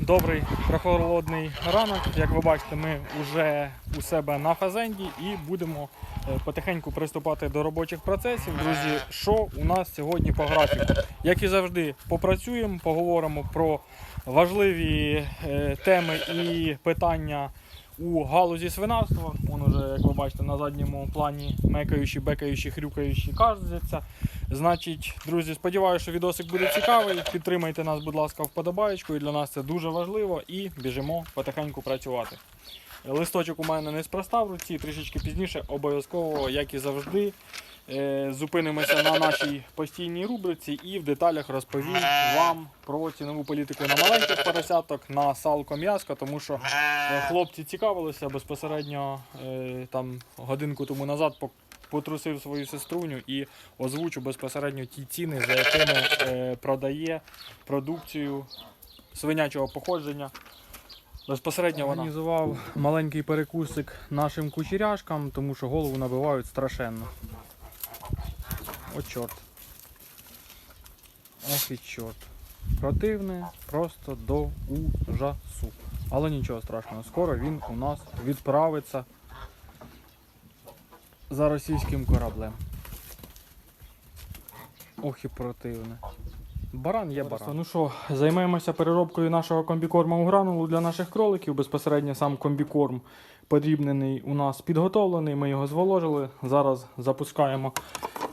добрий прохолодний ранок. Як ви бачите, ми вже у себе на фазенді і будемо е, потихеньку приступати до робочих процесів. Друзі, що у нас сьогодні по графіку? Як і завжди, попрацюємо, поговоримо про важливі е, теми і питання у галузі свинарства. Вон уже, як ви бачите, на задньому плані мекаючі, бекаючі, хрюкаючі кажуться. Значить, друзі, сподіваюся, що відосик буде цікавий. Підтримайте нас, будь ласка, вподобаєчкою. Для нас це дуже важливо і біжимо потихеньку працювати. Листочок у мене неспроста в руці, трішечки пізніше, обов'язково, як і завжди, зупинимося на нашій постійній рубриці і в деталях розповім вам про цінову політику на маленьких поросяток, на салко м'яско, тому що е, хлопці цікавилися безпосередньо е, там годинку тому назад потрусив свою сеструню і озвучу безпосередньо ті ціни, за якими е, продає продукцію свинячого походження. Безпосередньо організував маленький перекусик нашим кучеряшкам, тому що голову набивають страшенно. О, чорт. Ох і чорт. Противне просто до ужасу. Але нічого страшного, скоро він у нас відправиться за російським кораблем. Ох і противне. Баран є баран. Ну що, займаємося переробкою нашого комбікорму у гранулу для наших кроликів. Безпосередньо сам комбікорм подрібнений у нас підготовлений. Ми його зволожили. Зараз запускаємо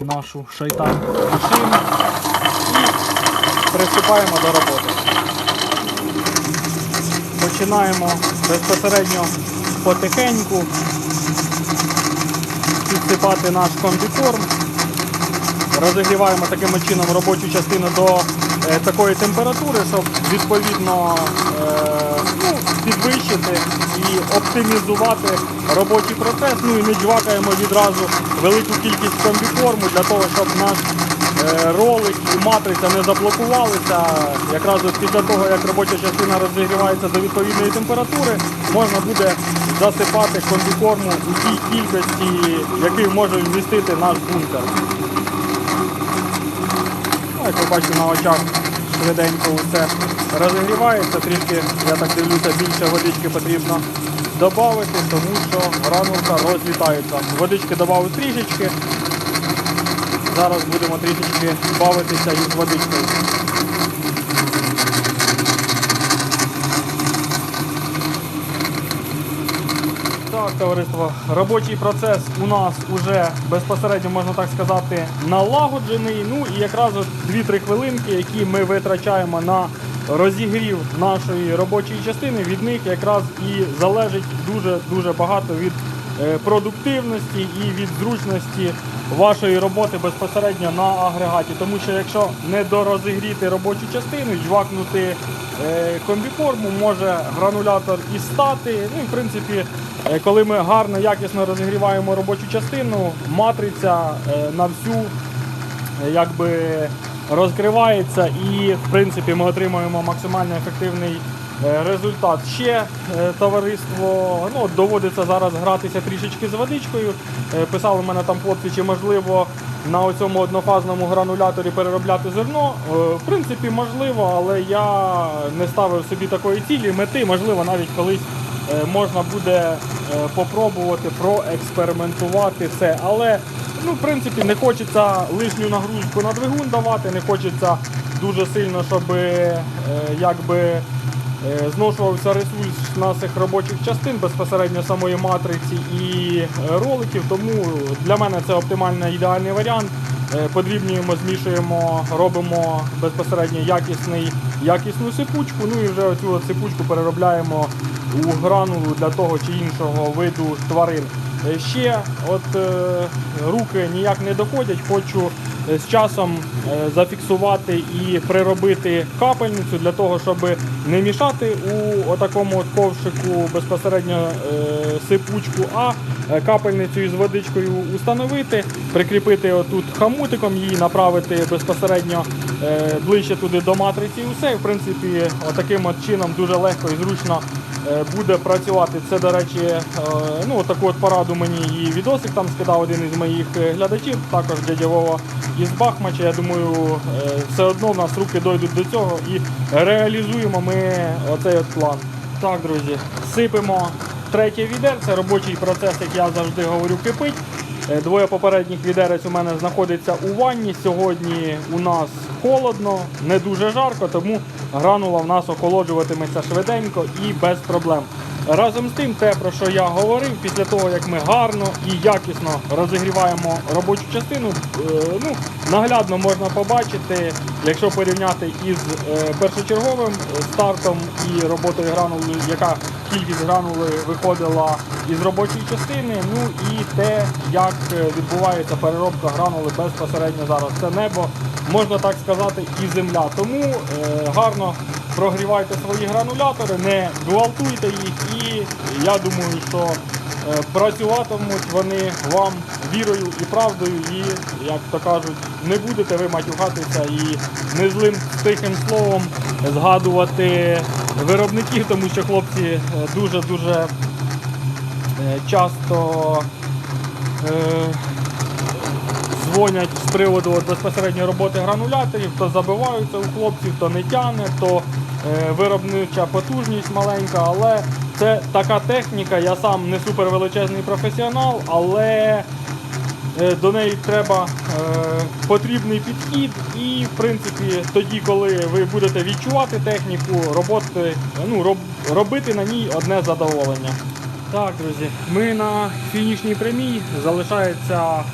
нашу шайтан машину і приступаємо до роботи. Починаємо безпосередньо потихеньку підсипати наш комбікорм. Розігріваємо таким чином робочу частину до е, такої температури, щоб відповідно е, підвищити і оптимізувати робочий процес. Ну і не джвакаємо відразу велику кількість комбікорму для того, щоб наш е, ролик і матриця не заблокувалися. Якраз після того, як робоча частина розігрівається до відповідної температури, можна буде засипати комбікорму у тій кількості, який може вмістити наш бункер. Як ви бачите, на очах швиденько усе розігрівається, трішки, я так дивлюся, більше водички потрібно додати, тому що гранулка розлітається. Водички додав трішечки. Зараз будемо трішечки бавитися із водичкою. Так, товариство, робочий процес у нас уже безпосередньо, можна так сказати, налагоджений. Ну і якраз от 2-3 хвилинки, які ми витрачаємо на розігрів нашої робочої частини, від них якраз і залежить дуже-дуже багато від продуктивності і від зручності вашої роботи безпосередньо на агрегаті. Тому що якщо не дорозігріти робочу частину, жвакнути е, комбікорму, може гранулятор і стати. Ну в принципі, е, коли ми гарно, якісно розігріваємо робочу частину, матриця е, на всю е, якби розкривається і в принципі ми отримуємо максимально ефективний е, результат. Ще е, товариство ну, доводиться зараз гратися трішечки з водичкою. Е, Писали мене там хлопці, чи можливо на цьому однофазному грануляторі переробляти зерно. Е, В принципі, можливо, але я не ставив собі такої цілі, мети, можливо, навіть колись е, можна буде е, попробувати проекспериментувати все. Але ну, в принципі не хочеться лишню нагрузку на двигун давати, не хочеться дуже сильно, щоб е, якби. Е, Зношувався ресурс наших робочих частин безпосередньо самої матриці і е, роликів, тому для мене це оптимально ідеальний варіант. Е, Подрібнюємо, змішуємо, робимо безпосередньо якісний, якісну сипучку. Ну і вже цю сипучку переробляємо у гранулу для того чи іншого виду тварин. Е, Ще от е, руки ніяк не доходять, хочу е, з часом зафіксувати і приробити капельницю для того, щоб не мішати у отакому от ковшику безпосередньо сипучку, а капельницю із водичкою установити, прикріпити отут хамутиком її, направити безпосередньо ближче туди до матриці і все. В принципі, отаким от чином дуже легко і зручно буде працювати. Це, до речі, е, ну, таку от пораду мені і відосик там скидав один із моїх е, глядачів, також дядя Вова із Бахмача. Я думаю, е, все одно в нас руки дойдуть до цього і реалізуємо ми оцей от план. Так, друзі, сипемо третє відерце. Робочий процес, як я завжди говорю, кипить. Е, Двоє попередніх відерець у мене знаходяться у ванні. Сьогодні у нас холодно, не дуже жарко, тому гранула в нас охолоджуватиметься швиденько і без проблем. Разом з тим, те, про що я говорив, після того як ми гарно і якісно розігріваємо робочу частину, е, ну, наглядно можна побачити, якщо порівняти із е, першочерговим стартом і роботою гранули, яка кількість гранули виходила із робочої частини, ну і те, як е, відбувається переробка гранули безпосередньо зараз. Це небо, можна так сказати, і земля. Тому е, гарно прогрівайте свої гранулятори, не гвалтуйте їх, і я думаю, що е, працюватимуть вони вам вірою і правдою, і, як то кажуть, не будете ви матюхатися і не злим тихим словом згадувати виробників, тому що хлопці е, дуже-дуже е, часто е, дзвонять з приводу от безпосередньо роботи грануляторів, то забиваються у хлопців, то не тяне, то виробнича потужність маленька, але це така техніка, я сам не супервеличезний професіонал, але до неї треба е, потрібний підхід, і в принципі тоді, коли ви будете відчувати техніку, роботи, ну, роб, робити на ній одне задоволення. Так, друзі, ми на фінішній прямій. Залишається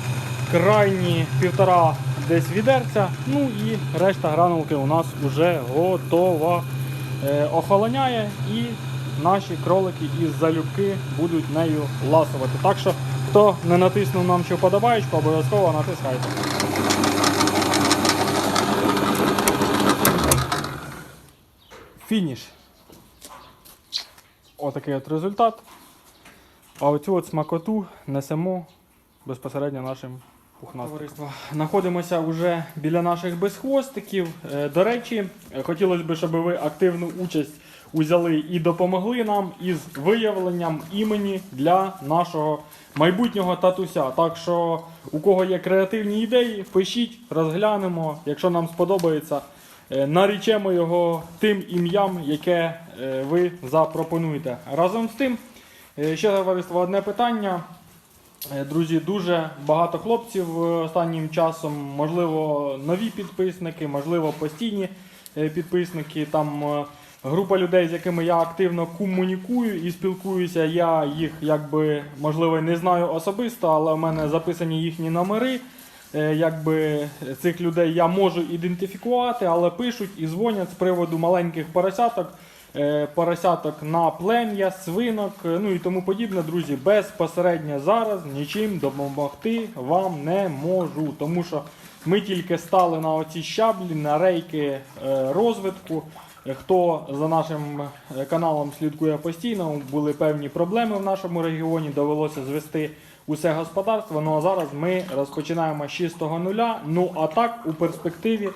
крайні півтора десь відерця. Ну і решта гранулки у нас вже готова. Е, охолоняє і наші кролики із залюбки будуть нею ласувати. Так що, хто не натиснув нам ще вподобаєчку, обов'язково натискайте. Фініш. Отакий от результат. А оцю от смакоту несемо безпосередньо нашим. Товариство, знаходимося вже біля наших безхвостиків. Е, До речі, е, хотілося б, щоб ви активну участь узяли і допомогли нам із виявленням імені для нашого майбутнього татуся. Так що, у кого є креативні ідеї, пишіть, розглянемо. Якщо нам сподобається, е, нарічемо його тим ім'ям, яке ви запропонуєте. Разом з тим, ще товариство, одне питання. Е, Друзі, дуже багато хлопців е, останнім часом, можливо, нові підписники, можливо, постійні е, підписники. Там група людей, з якими я активно комунікую і спілкуюся. Я їх якби можливо не знаю особисто, але в мене записані їхні номери. Якби цих людей я можу ідентифікувати, але пишуть і дзвонять з приводу маленьких поросяток поросяток на плем'я, свинок, е, ну і тому подібне, друзі, безпосередньо зараз нічим допомогти вам не можу. Тому що ми тільки стали на оці щаблі, на рейки е, розвитку. Е, Хто за нашим е, каналом слідкує постійно, були певні проблеми в нашому регіоні, довелося звести усе господарство. Ну а зараз ми розпочинаємо з чистого нуля. Ну а так у перспективі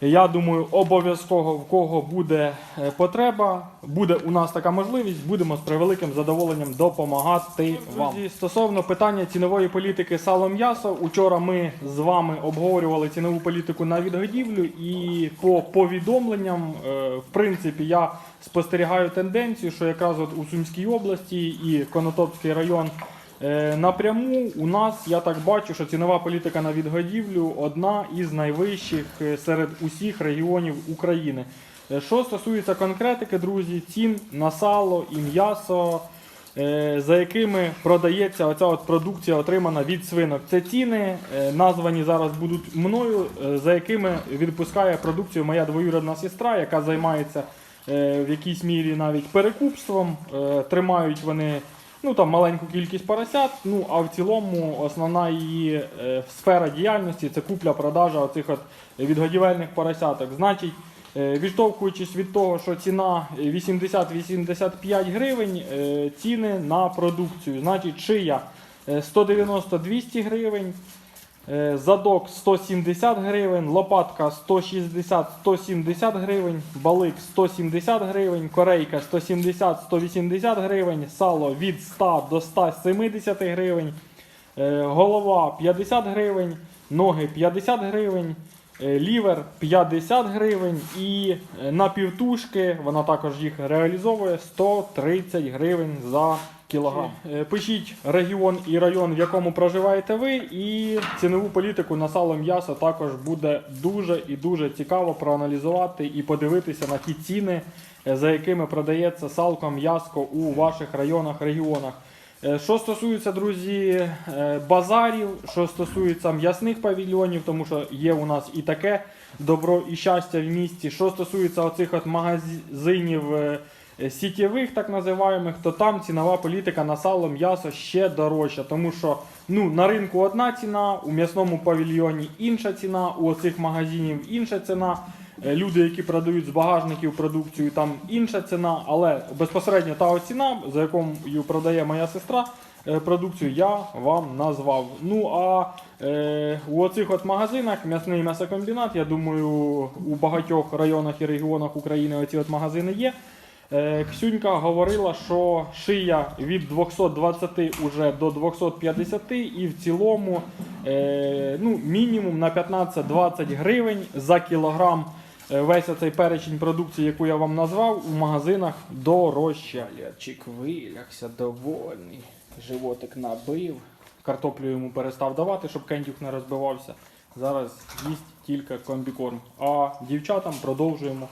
я думаю, обов'язково в кого буде е, потреба, буде у нас така можливість, будемо з превеликим задоволенням допомагати вам. Стосовно питання цінової політики сало м'ясо, учора ми з вами обговорювали цінову політику на відгодівлю, і по повідомленням, е, в принципі, я спостерігаю тенденцію, що якраз от у Сумській області і Конотопський район. Е, Напряму у нас я так бачу, що цінова політика на відгодівлю одна із найвищих е, серед усіх регіонів України. Е, Що стосується конкретики, друзі, цін на сало і м'ясо, за якими продається оця от продукція, отримана від свинок. Це ціни, названі зараз будуть мною, за якими відпускає продукцію моя двоюродна сестра, яка займається в якійсь мірі навіть перекупством. Тримають вони ну там маленьку кількість поросят. Ну а в цілому основна її е, сфера діяльності це купля-продажа оцих от відгодівельних поросяток. Значить, е, відштовхуючись від того, що ціна 80-85 гривень, е, ціни на продукцію. Значить, шия е, 190-200 гривень. Е, Задок 170 гривень, лопатка 160-170 гривень, балик 170 гривень, корейка 170-180 гривень, сало від 100 до 170 гривень, е, голова 50 гривень, ноги 50 гривень, е, лівер 50 гривень і е, на півтушки вона також їх реалізовує 130 гривень за кілограм. Е, Пишіть регіон і район, в якому проживаєте ви, і цінову політику на сало м'ясо також буде дуже і дуже цікаво проаналізувати і подивитися на ті ціни, е, за якими продається салко м'яско у ваших районах, регіонах. Е, Що стосується, друзі, базарів, що стосується м'ясних павільйонів, тому що є у нас і таке добро і щастя в місті. Що стосується оцих от магазинів сітєвих, так називаємих, то там цінова політика на сало м'ясо ще дорожча, тому що ну, на ринку одна ціна, у м'ясному павільйоні інша ціна, у оцих магазинів інша ціна. Е, Люди, які продають з багажників продукцію, там інша ціна, але безпосередньо та ціна, за якою продає моя сестра е, продукцію, я вам назвав. Ну а е, у оцих от магазинах м'ясний м'ясокомбінат, я думаю, у багатьох районах і регіонах України оці от магазини є. Е, Ксюнька говорила, що шия від 220 уже до 250 і в цілому е, ну, мінімум на 15-20 гривень за кілограм. е, Весь цей перечень продукції, яку я вам назвав, у магазинах дорожче. Лячик вилягся довольний. Животик набив. Картоплю йому перестав давати, щоб кендюк не розбивався. Зараз їсть тільки комбікорм. А дівчатам продовжуємо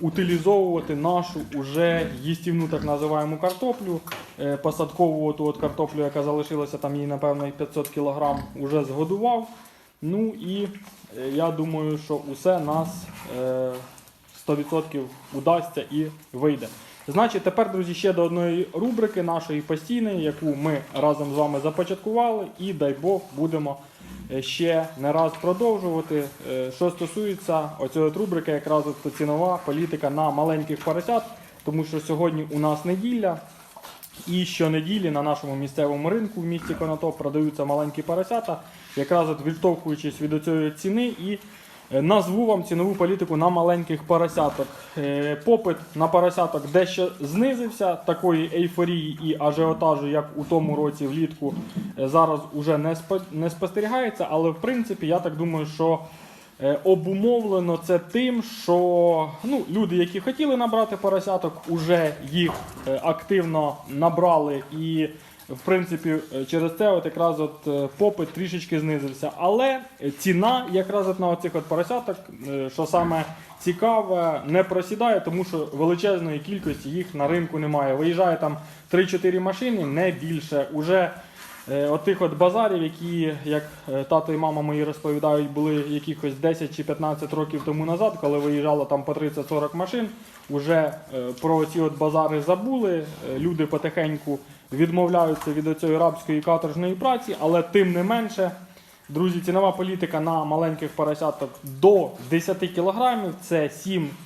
утилізовувати нашу уже їстівну так називаємо картоплю. Е, Посадкову оту от картоплю, яка залишилася там їй, напевно, 500 кг, уже згодував. Ну і е, я думаю, що усе нас е, 100% удасться і вийде. Значить, тепер, друзі, ще до одної рубрики нашої постійної, яку ми разом з вами започаткували, і дай Бог будемо е, ще не раз продовжувати. Е, Що стосується оцього трубрика, якраз це цінова політика на маленьких поросят, тому що сьогодні у нас неділя. І щонеділі на нашому місцевому ринку в місті Конотоп продаються маленькі поросята, якраз от відштовхуючись від цієї ціни і е, назву вам цінову політику на маленьких поросяток. Е, Попит на поросяток дещо знизився, такої ейфорії і ажіотажу, як у тому році влітку, е, зараз уже не не спостерігається, але в принципі я так думаю, що Е, Обумовлено це тим, що ну, люди, які хотіли набрати поросяток, уже їх е, активно набрали, і в принципі е, через це от якраз от е, попит трішечки знизився. Але ціна якраз от на оцих от поросяток, е, що саме цікаве, не просідає, тому що величезної кількості їх на ринку немає. Виїжджає там 3-4 машини, не більше. Уже Е, От от базарів, які, як тато і мама мої розповідають, були якихось 10 чи 15 років тому назад, коли виїжджало там по 30-40 машин, уже про ці от базари забули. Люди потихеньку відмовляються від цієї рабської каторжної праці, але тим не менше, друзі, цінова політика на маленьких поросяток до 10 кілограмів, це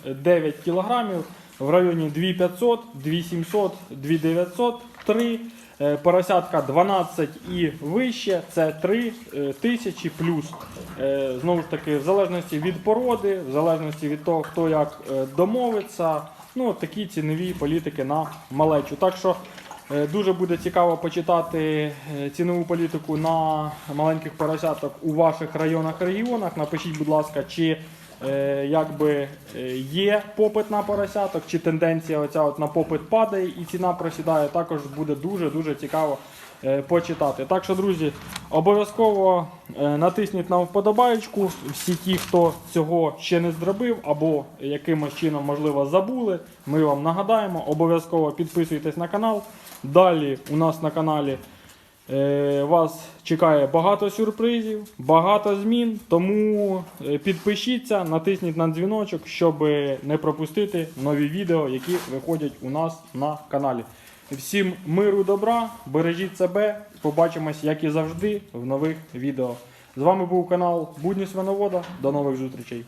7-9 кілограмів, в районі 2500, 2700, 2900, 3. Е, Поросятка 12 і вище, це 3 е, тисячі плюс. Е, Знову ж таки, в залежності від породи, в залежності від того, хто як е, домовиться. Ну, такі цінові політики на малечу. Так що дуже буде цікаво почитати е, цінову політику на маленьких поросяток у ваших районах регіонах. Напишіть, будь ласка, чи е, якби е, є попит на поросяток, чи тенденція оця от на попит падає і ціна просідає. Також буде дуже дуже цікаво е, почитати. Так що, друзі, обов'язково е, натисніть на вподобаєчку. Всі ті, хто цього ще не зробив, або якимось чином, можливо, забули. Ми вам нагадаємо. Обов'язково підписуйтесь на канал. Далі у нас на каналі. Е, Вас чекає багато сюрпризів, багато змін. Тому е, підпишіться, натисніть на дзвіночок, щоб не пропустити нові відео, які виходять у нас на каналі. Всім миру, добра, бережіть себе. Побачимось, як і завжди, в нових відео. З вами був канал Будні Свиновода. До нових зустрічей.